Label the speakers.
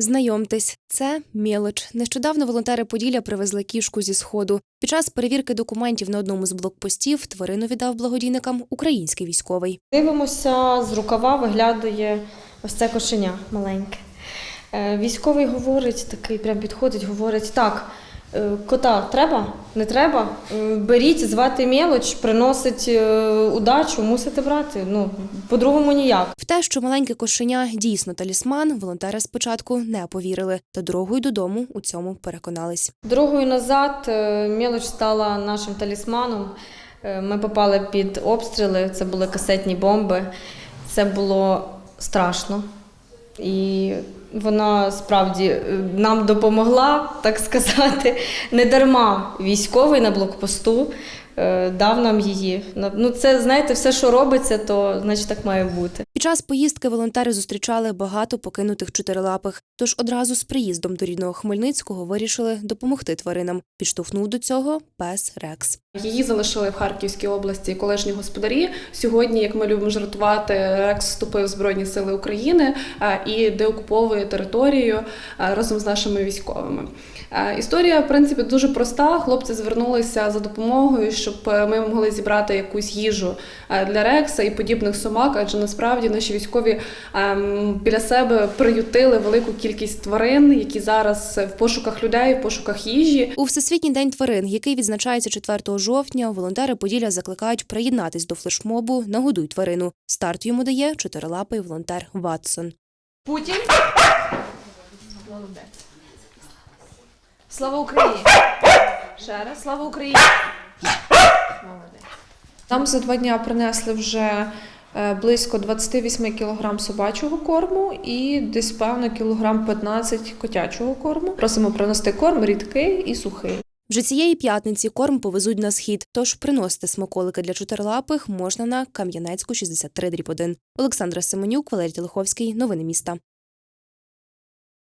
Speaker 1: Знайомтесь, це мілоч. Нещодавно волонтери Поділля привезли кішку зі сходу. Під час перевірки документів на одному з блокпостів тварину віддав благодійникам український військовий.
Speaker 2: Дивимося, з рукава виглядає ось це кошеня маленьке. Е, Військовий говорить, такий прям підходить, говорить: так, кота треба, не треба. Е, Беріть, звати мелоч, приносить е, удачу, мусите брати. Ну, по-другому ніяк.
Speaker 1: В те, що маленьке кошеня дійсно талісман, волонтери спочатку не повірили, та дорогою додому у цьому переконались.
Speaker 2: Дорогою назад е, мелоч стала нашим талісманом. Е, Ми попали під обстріли, це були касетні бомби. Це було страшно. І вона справді е, нам допомогла, так сказати, не дарма військовий на блокпосту е, дав нам її. Ну, це, знаєте, все, що робиться, то значить так має бути.
Speaker 1: Під час поїздки волонтери зустрічали багато покинутих чотирилапих. Тож одразу з приїздом до рідного Хмельницького вирішили допомогти тваринам. Підштовхнув до цього пес Рекс.
Speaker 3: Її залишили в Харківській області колишні господарі. Сьогодні, як ми любимо жартувати, Рекс вступив в Збройні Сили України е, і деокуповує територію е, разом з нашими військовими. Е, Історія, в принципі, дуже проста. Хлопці звернулися за допомогою, щоб е, ми могли зібрати якусь їжу для Рекса і подібних собак, адже насправді наші військові ем, біля себе приютили велику кількість тварин, які зараз в пошуках людей, в пошуках їжі.
Speaker 1: У Всесвітній день тварин, який відзначається 4 жовтня, волонтери Поділля закликають приєднатись до флешмобу Нагодуй тварину. Старт йому дає чотирилапий волонтер Ватсон.
Speaker 4: Путін. Молодець. Слава Україні! Ще раз, слава Україні! Молодець. Нам за два дня принесли вже е, близько 28 кг собачого корму і десь певно кілограм 15 котячого корму. Просимо принести корм рідкий і сухий.
Speaker 1: Вже цієї п'ятниці корм повезуть на схід, тож приносити смаколики для чотирилапих можна на Кам'янецьку 63 1. Олександра Семенюк, Валерій Телеховський. Новини міста.